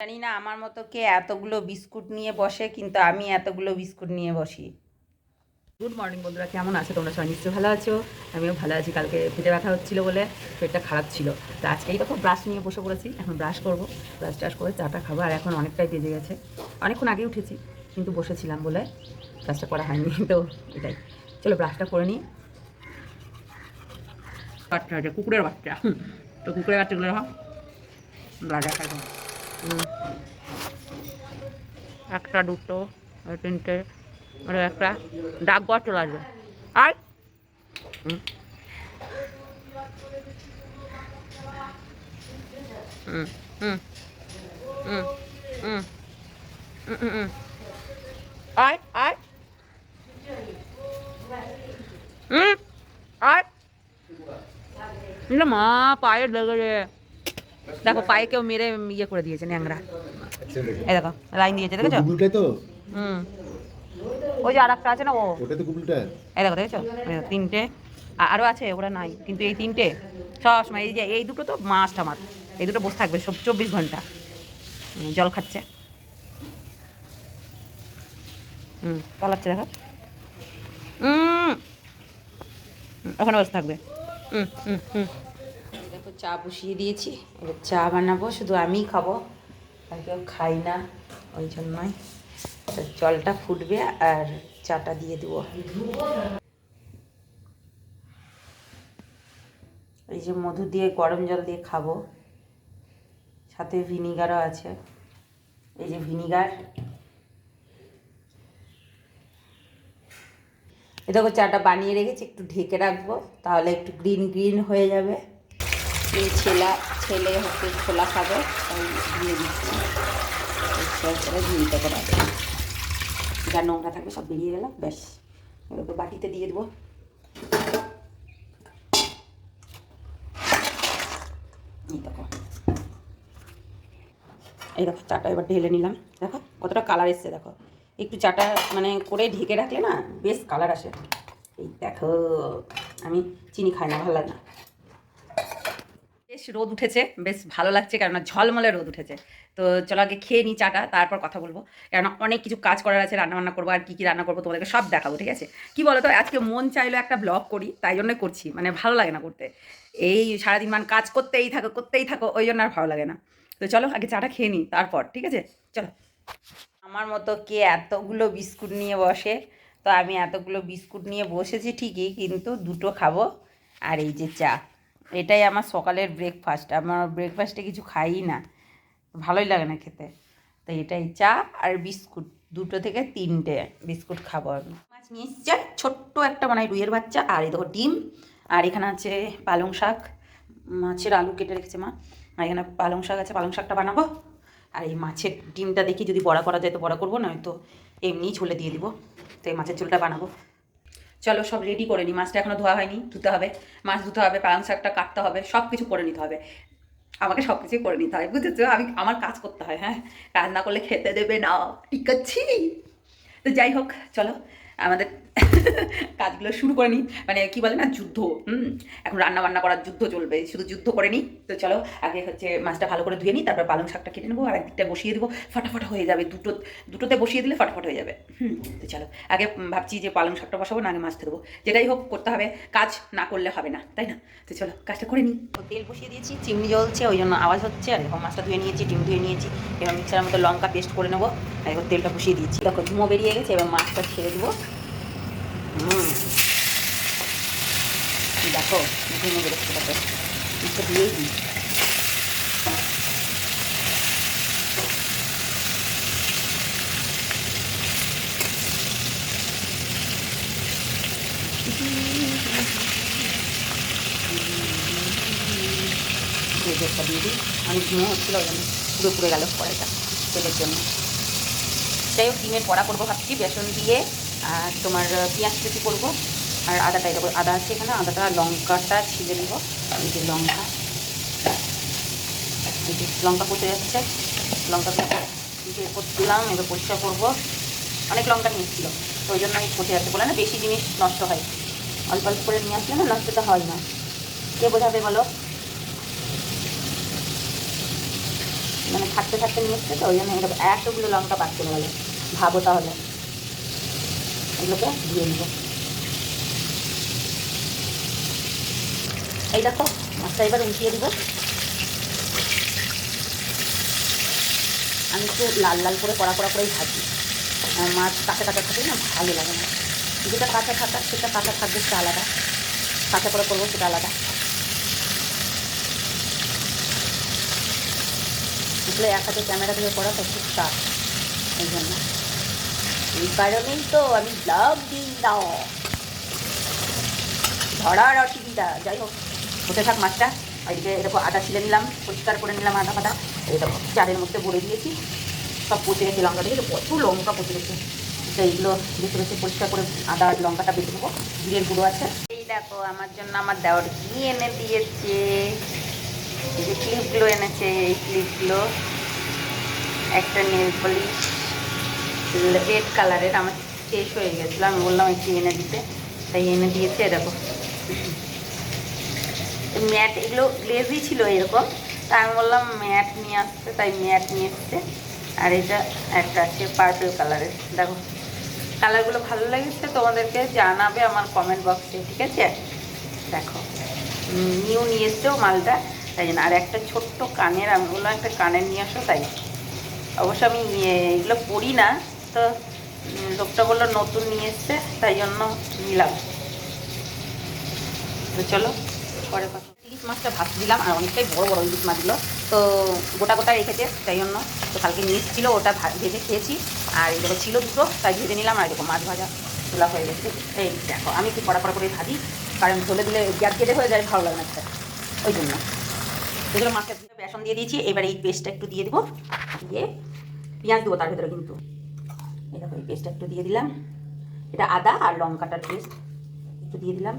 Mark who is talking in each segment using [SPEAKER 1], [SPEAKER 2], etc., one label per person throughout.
[SPEAKER 1] জানি না আমার মতো কে এতগুলো বিস্কুট নিয়ে বসে কিন্তু আমি এতগুলো বিস্কুট নিয়ে বসি।
[SPEAKER 2] গুড মর্নিং বন্ধুরা কেমন আছো তোমরা? সবাই নিশ্চয়ই ভালো আছো। আমিও ভালো আছি কালকে পেটে ব্যথা হচ্ছিল বলে পেটটা খারাপ ছিল। তো আজকে এই দেখো ব্রাশ নিয়ে বসে পড়েছি এখন ব্রাশ করব। ব্রাশ টাশ করে চাটা খাব আর এখন অনেকটাই বেজে গেছে। অনেকক্ষণ আগে উঠেছি কিন্তু বসেছিলাম বলে ব্রাশটা করা হয়নি তো এটাই। চলো ব্রাশটা করে নিই। বাচ্চা আছে কুকুরের বাচ্চা। তো কুকুরের বাচ্চাগুলো রাজা খাই একটা দুটো আর তিনটে আর একটা। ডাক ঘর চলে আসবে। আর হুম। হুম, হুম, হুম, হুম, হুম, হুম, হুম। আয়। আয়। হুম। আয়। না মা পায়ে লেগে রে। দেখো পায়ে কেউ মেরে ইয়ে করে দিয়েছে ন্যাংরা। এই দেখো লাইন দিয়েছে দেখেছ?
[SPEAKER 3] তো।
[SPEAKER 2] হুম। ওই যে আর একটা আছে না ও?
[SPEAKER 3] ওটা তো গুগলটা।
[SPEAKER 2] এই দেখো দেখেছ? তিনটে। আরও আছে ওরা নাই কিন্তু এই তিনটে। সব সময় এই যে এই দুটো তো মাস্ট আমার। এই দুটো বসে থাকবে সব চব্বিশ ঘণ্টা। জল খাচ্ছে। হুম পালাচ্ছে দেখো। হুম ওখানে বসে থাকবে। হুম হুম হুম
[SPEAKER 1] চা বসিয়ে দিয়েছি। এবার চা বানাবো, শুধু আমিই খাব। আর কেউ খাই না, ওই জন্যই। জলটা ফুটবে আর চাটা দিয়ে দেবো। এই যে মধু দিয়ে গরম জল দিয়ে খাব। সাথে ভিনিগারও আছে। এই যে ভিনিগার। এ দেখো, চাটা বানিয়ে রেখেছি, একটু ঢেকে রাখব, তাহলে একটু গ্রিন গ্রিন হয়ে যাবে। এই ছেলা, ছেলে হচ্ছে ছোলা খাবে, তাই দিয়ে দিচ্ছি। করে ঝুড়িতে করে যা নোংরা থাকবে সব বেরিয়ে গেল, ব্যাস। এবার বাটিতে দিয়ে দেবো। দেখো। এই দেখো, চাটা এবার ঢেলে নিলাম। দেখো, কতটা কালার এসছে, দেখো। একটু চাটা মানে করে ঢেকে রাখলে না, বেশ কালার আসে। এই দেখো, আমি চিনি খাই না, ভালো লাগে না।
[SPEAKER 2] রোদ উঠেছে, বেশ ভালো লাগছে কেননা ঝলমলে রোদ উঠেছে। তো চলো আগে খেয়ে নিই চাটা, তারপর কথা বলব। কেননা অনেক কিছু কাজ করার আছে রান্না বান্না করব আর কী কী রান্না করব তোমাদেরকে সব দেখাবো, ঠিক আছে? কি বলো তো আজকে মন চাইলো একটা ব্লগ করি, তাই জন্য করছি মানে ভালো লাগে না করতে। এই সারাদিন মান কাজ করতেই থাকো করতেই থাকো, ওই জন্য আর ভালো লাগে না। তো চলো আগে চাটা খেয়ে নিই তারপর, ঠিক আছে? চলো।
[SPEAKER 1] আমার মতো কে এতগুলো বিস্কুট নিয়ে বসে, তো আমি এতগুলো বিস্কুট নিয়ে বসেছি ঠিকই, কিন্তু দুটো খাব, আর এই যে চা। এটাই আমার সকালের ব্রেকফাস্ট আমার ব্রেকফাস্টে কিছু খাই না। ভালোই লাগে না খেতে। তো এটাই চা আর বিস্কুট, দুটো থেকে তিনটে বিস্কুট খাব আমি। মাছ নিয়ে এসছে ছোট্ট একটা মানে রুইয়ের বাচ্চা, আর এই দেখো ডিম। আর এখানে আছে পালং শাক, মাছের আলু কেটে রেখেছে মা। আর এখানে পালং শাক আছে, পালং শাকটা বানাবো। আর এই মাছের ডিমটা দেখি যদি বড়া করা যায় তো বড়া করব, নয়তো এমনিই ঝোলে দিয়ে দিব। তো এই মাছের ঝোলটা বানাবো। চলো সব রেডি করে নিই মাছটা এখনও ধোয়া হয়নি, ধুতে হবে। মাছ ধুতে হবে, পালং শাকটা কাটতে হবে সব কিছু করে নিতে হবে। আমাকে সব কিছুই করে নিতে হয়, বুঝেছ? আমি, আমার কাজ করতে হয় হ্যাঁ? রান্না করলে খেতে দেবে না, ঠিক আছে? তো যাই হোক, চলো, আমাদের কাজগুলো শুরু করে নিই মানে কি বলে না, যুদ্ধ, হুম? এখন রান্না বান্না করার যুদ্ধ চলবে, শুধু যুদ্ধ করে নিই তো চলো, আগে হচ্ছে মাছটা ভালো করে ধুয়ে নিই তারপর পালং শাকটা কেটে নেব, আর একদিকটা বসিয়ে দেবো। ফটাফট হয়ে যাবে, দুটো, দুটোতে বসিয়ে দিলে ফটাফট হয়ে যাবে, হুম? তো চলো, আগে ভাবছি যে পালং শাকটা বসাবো, না আগে মাছটা দেবো যেটাই হোক, করতে হবে। কাজ না করলে হবে না, তাই না? তো চলো, কাজটা করে নিই তেল বসিয়ে দিয়েছি, চিমনি জ্বলছে, ওই জন্য আওয়াজ হচ্ছে, আর এরকম মাছটা ধুয়ে নিয়েছি, ডিম ধুয়ে নিয়েছি। এবার মিক্সারের মতো লঙ্কা পেস্ট করে নেব এবার তেলটা বসিয়ে দিয়েছি। দেখো, ধুমো বেরিয়ে গেছে, এবার মাছটা ছেড়ে দেবো। দেখো ধুমো বেরোচ্ছে দেখো মাছটা দিয়েই দিই অনেক ধুমো হচ্ছিল পুরো পুড়ে গেল কড়াইটা তেলের জন্য যাই হোক ডিমের পড়া করব ভাবছি বেসন দিয়ে আর তোমার পেঁয়াজ কুচি করব। আর আদাটা এটা আদা আছে এখানে, আদাটা লঙ্কাটা ছিলে নেব। এই যে লঙ্কা। এই যে লঙ্কা করতে যাচ্ছে। লঙ্কা করছিলাম, এবার পরিষ্কার করব। অনেক লঙ্কা নিয়ে এসেছিল তো ওই জন্য আমি করতে যাচ্ছে। বলে না, বেশি জিনিস নষ্ট হয়। অল্প অল্প করে নিয়ে আসলে না নষ্টটা হয় না। কে বোঝাবে বলো? মানে থাকতে থাকতে নিয়ে এসছে তো, ওই জন্য এরকম এতগুলো লঙ্কা চলে গেলো। ভাবো তাহলে। এগুলোকে দিয়ে নিব এই দেখো মাছটা এবার উঠিয়ে দিব আমি একটু লাল লাল করে কড়া কড়া করেই ভাজি মাছ কাঁচা কাঁচা থাকে না ভালো লাগে না যেটা কাঁচা থাকা সেটা কাঁচা থাকবে সেটা আলাদা কাঁচা করে করব সেটা আলাদা আসলে এক হাতে ক্যামেরা থেকে করা তো খুব টাফ এই জন্য এই কারণেই তো আমি ব্লগ দিই দাও ধরার অসুবিধা। যাই হোক, হতে থাক মাছটা। ওইদিকে এরকম আদা ছিলে নিলাম, পরিষ্কার করে নিলাম ফাদা এই দেখো চারের মধ্যে ভরে দিয়েছি। সব পচে গেছে লঙ্কা দিয়ে। প্রচুর লঙ্কা পচে গেছে। তো এইগুলো বেছে পরিষ্কার করে আদা লঙ্কাটা বেছে দেবো জিরের গুঁড়ো আছে। এই দেখো, আমার জন্য আমার দেওয়ার কি এনে দিয়েছে। এই যে ক্লিপগুলো এনেছে, এই ক্লিপগুলো একটা নেল পলিশ রেড কালারের আমার শেষ হয়ে গেছিল। আমি বললাম, একটু এনে দিতে। তাই এনে দিয়েছে এরকম ম্যাট, এগুলো গ্লেজই ছিল এরকম। তাই আমি বললাম, ম্যাট নিয়ে আসতে। তাই ম্যাট নিয়ে এসছে। আর এটা একটা আছে পার্পল কালারের দেখো। কালারগুলো ভালো লেগেছে, তোমাদেরকে জানাবে আমার কমেন্ট বক্সে ঠিক আছে? দেখো। নিউ নিয়ে এসছেও মালটা, তাই জন্য। আর একটা ছোট্ট কানের, আমি বললাম, একটা কানের নিয়ে আসো, তাই। অবশ্য আমি এগুলো পড়ি না। তো লোকটা বলল নতুন নিয়ে এসছে, তাই জন্য নিলাম। তো চলো, পরে কথা। ইলিশ মাছটা ভাত দিলাম, আর অনেকটাই বড় বড় ইলিশ মাছগুলো তো গোটা গোটা রেখেছে, তাই জন্য তো কালকে নিয়ে ছিল ওটা ভেজে খেয়েছি। আর এগুলো ছিল দুটো, তাই ভেজে নিলাম, আর এরকম মাছ ভাজা তোলা হয়ে গেছে। এই দেখো, আমি একটু কড়া কড়া করে ভাজি, কারণ ধরে দিলে গ্যাস কেটে হয়ে যায়, ভালো লাগে না। ওই জন্য। এগুলো মাছের বেসন দিয়ে দিয়েছি, এবার এই পেস্টটা একটু দিয়ে দেবো। দিয়ে পেঁয়াজ দেবো তার ভেতরে কিন্তু। দেখো, এই পেস্টটা একটু দিয়ে দিলাম। এটা আদা আর লঙ্কাটার পেস্ট একটু দিয়ে দিলাম।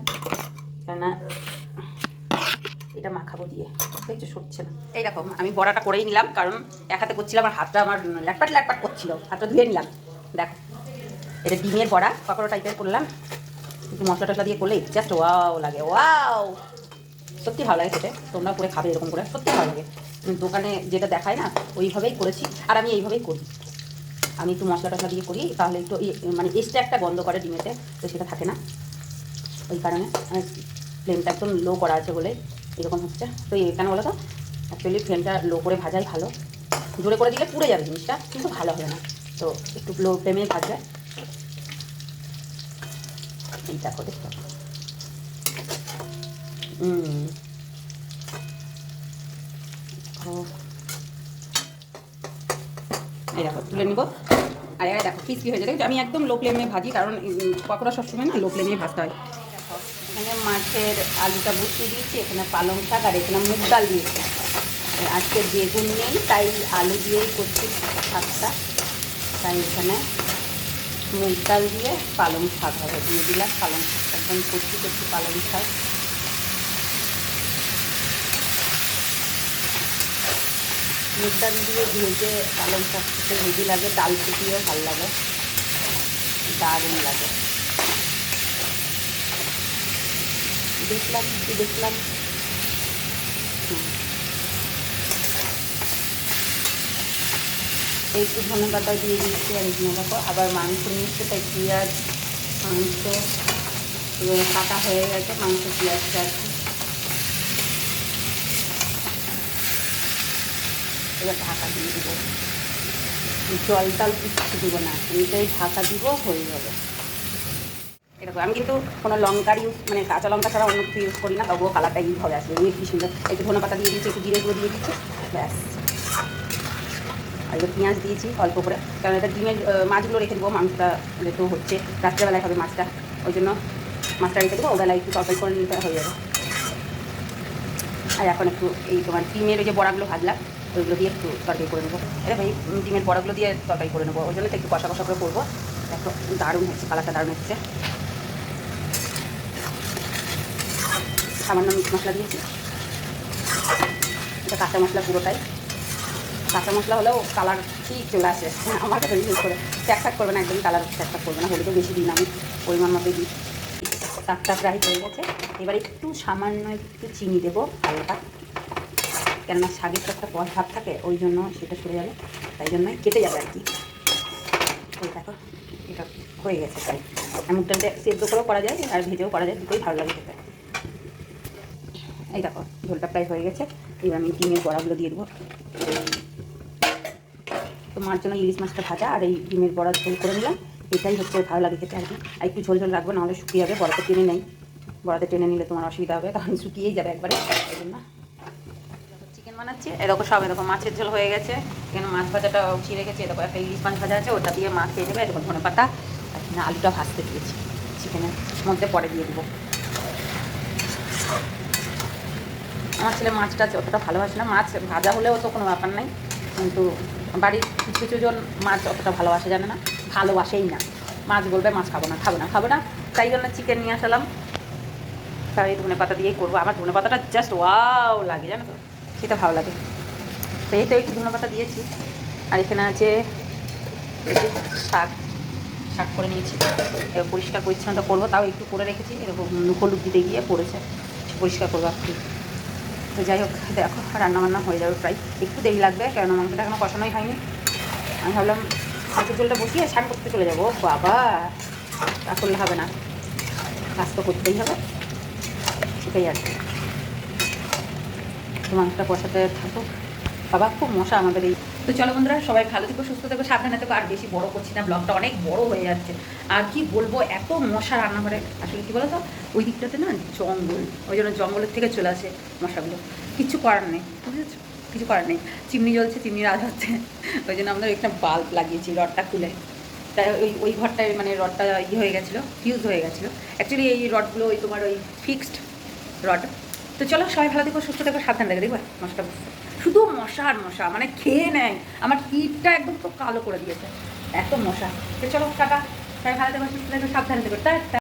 [SPEAKER 1] কেননা এটা মাখাবো দিয়ে দেখছ সরছে না। এই দেখো, আমি বড়াটা করেই নিলাম, কারণ এক হাতে করছিলাম আর হাতটা আমার ল্যাটপাট ল্যাটপাট করছিল, হাতটা ধুয়ে নিলাম। দেখো, এটা ডিমের বড়া, পাকোড়া টাইপের করলাম। একটু মশলা টশলা দিয়ে করলে জাস্ট ওয়াও লাগে ওয়াও সত্যি ভালো লাগে খেতে, তোমরা করে খাবে এরকম করে, সত্যি ভালো লাগে। দোকানে যেটা দেখায় না, ওইভাবেই করেছি, আর আমি এইভাবেই করি। আমি একটু মশলা টশলা দিয়ে করি, তাহলে একটু মানে এক্সট্রা একটা গন্ধ করে ডিমেতে, তো সেটা থাকে না। ওই কারণে ফ্লেমটা একদম লো করা আছে বলে এরকম হচ্ছে। তো এখানে বলো তো অ্যাকচুয়ালি ফ্লেমটা লো করে ভাজাই ভালো। জোরে করে দিলে পুড়ে যাবে জিনিসটা, কিন্তু ভালো হবে না। তো একটু লো ফ্লেমে ভাজবে। এই দেখো, দেখতে হুম এই দেখো, তুলে নিব। আর এখানে দেখো ক্রিসপি হয়ে দেখো আমি একদম লো ফ্লেমে ভাজি, কারণ পকোড়া সবসময় না লো ফ্লেমে ভাজতে হয়। এখানে মাছের আলুটা বসিয়ে দিয়েছি, এখানে পালং শাক আর এখানে মুগ ডাল দিয়েছি। আজকে বেগুন নেই, তাই আলু দিয়েই করছি শাকটা। তাই এখানে মুগ ডাল দিয়ে পালং শাক হবে। দিয়ে দিলাম পালং শাক। একদম করছি করছি পালং শাক। মুগ ডাল দিয়ে ভেজে পালং শাক খেতে লাগে, ডাল ফুটিয়েও ভালো লাগে। দারুণ লাগে। দেখলাম কি দেখলাম। একটু ধনে পাতা দিয়ে দিচ্ছি আর এখানে দেখো আবার মাংস নিচ্ছে তাই পেঁয়াজ, মাংস কাটা হয়ে গেছে, মাংস পেঁয়াজটা আর এবার ঢাকা দিয়ে দেবো। জল টল কিচ্ছু দিব না এইটাই ঢাকা দিব, হয়ে যাবে। এরকম, আমি কিন্তু কোনো লঙ্কার ইউজ মানে কাঁচা লঙ্কা ছাড়া অন্য কিছু ইউজ করি না, তবুও কালারটা ইউজ হবে আসলে কি সুন্দর একটু ধনে পাতা দিয়ে দিচ্ছি একটু জিরে গুঁড়ো দিয়ে দিচ্ছি, ব্যাস। আর এবার পেঁয়াজ দিয়েছি, অল্প করে। কারণ এটা ডিমের মাছগুলো রেখে দেবো, মাংসটা যেহেতু হচ্ছে রাত্রেবেলায় হবে মাছটা, ওই জন্য মাছটা রেখে দেবো ওবেলায় একটু তরকারি করে নিতে হয়ে যাবে। আর এখন একটু এই তোমার ডিমের ওই যে বড়াগুলো ভাজলাম ওইগুলো দিয়ে একটু তরকারি করে নেব। এটা ভাই ডিমের বড়াগুলো দিয়ে তরকারি করে নেব। ওই জন্য একটু কষা কষা করে করব। দেখো, দারুণ হচ্ছে কালারটা দারুণ হচ্ছে সামান্য মিট মশলা দিয়েছি। এটা কাঁচা মশলা পুরোটাই। কাঁচা মশলা হলেও কালার ঠিক চলে আসে। আমার কাছে ইউজ করে। ট্যাক ট্যাক করবে না, একদমই কালার ট্যাক ট্যাক করবে না। হলুদও বেশি দিই না আমি পরিমাণ মতোই দিই। শাকটা প্রায় হয়ে গেছে। এবার একটু সামান্য একটু চিনি দেবো হালকা। কেননা শাকের তো একটা পর ভাব থাকে, ওই জন্য সেটা সরে যাবে, তাই জন্যই কেটে যাবে আর কি। ওই দেখো, এটা হয়ে গেছে তাই মুগ ডালটা সেদ্ধ করেও করা যায়, আর ভেজেও করা যায়, দুটোই ভালো লাগে খেতে। এই দেখো, ঝোলটা প্রায় হয়ে গেছে। এবার আমি ডিমের বড়াগুলো দিয়ে দেবো। তো মার জন্য ইলিশ মাছটা ভাজা, আর এই ডিমের বড়া ঝোল করে নিলাম। এটাই হচ্ছে ভালো লাগে খেতে আর কি। আর একটু ঝোল ঝোল রাখব, নাহলে শুকিয়ে যাবে, বড়াতে টেনে নেই। বড়াতে টেনে নিলে তোমার অসুবিধা হবে, কারণ শুকিয়েই যাবে একবারে এই জন্য। বানাচ্ছি। এরকম সব এরকম মাছের ঝোল হয়ে গেছে। এখানে মাছ ভাজাটা উঠিয়ে রেখেছি? এরকম একটা ইলিশ মাছ ভাজা আছে, ওটা দিয়ে মাছ খেয়ে নেবে এরকম ধনে পাতা আর আলুটা ভাজতে দিয়েছি। চিকেনের মধ্যে পরে দিয়ে দেবো। আমার ছেলে মাছটা অতটা ভালোবাসে না। মাছ ভাজা হলেও তো কোনো ব্যাপার নাই, কিন্তু বাড়ির কিছু কিছু জন মাছ অতটা ভালোবাসে, জানে না? ভালোবাসেই না। মাছ বলবে, মাছ খাব না খাব না খাব না। তাই জন্য চিকেন নিয়ে আসলাম। তাই ধনে পাতা দিয়েই করব। আমার ধনে পাতাটা জাস্ট ওয়াও লাগে, জানো তো? সেটা ভালো লাগে। তো এই তো একটু ধনে পাতা দিয়েছি, আর এখানে আছে শাক শাক করে নিয়েছি। পরিষ্কার পরিচ্ছন্নতা করব, তাও একটু করে রেখেছি, এরকম হলুদ দিতে গিয়ে পড়েছে পরিষ্কার করব একটু তো যাই হোক, দেখো, রান্নাবান্না হয়ে যাবে প্রায়, একটু দেরি লাগবে, কেননা মাংসটা এখনও কষানোই হয়নি। আমি ভাবলাম হাতের জলটা বসিয়ে স্নান করতে চলে যাব। বাবা, তা করলে হবে না, কাজ তো করতেই হবে। সেটাই আর কি। তো মাংসটা কষাতে থাকুক। বাবা, খুব মশা আমাদের এই। তো চলো বন্ধুরা, সবাই ভালো থেকো, সুস্থ থেকো, সাবধানে থেকো। আর বেশি বড় করছি না ব্লগটা অনেক বড় হয়ে যাচ্ছে। আর কি বলব, এত মশা রান্নাঘরে। আসলে কি বলো তো ওই দিকটাতে না জঙ্গল, ওই জন্য জঙ্গলের থেকে চলে আসে মশাগুলো। কিছু করার নেই বুঝেছ কিছু করার নেই। চিমনি জ্বলছে, চিমনি রাজ হচ্ছে। ওই জন্য আমরা একটা বাল্ব লাগিয়েছি, রডটা খুলে। তাই ওই ওই ঘরটায় মানে রডটা ইয়ে হয়ে গেছিল ফিউজ হয়ে গেছিল। অ্যাকচুয়ালি এই রডগুলো, ওই তোমার ওই ফিক্সড রড তো চলো সবাই ভালো থেকো, সুস্থ থেকো, সাবধান দেখে দেখবে মশাটা শুধু মশা আর মশা মানে খেয়ে নেয়। আমার পিঠটা একদম তো কালো করে দিয়েছে। এত মশা। তো চলো, টাটা। সবাই ভালো থেকো, সুস্থ থেকো, সাবধান থেকো। টা।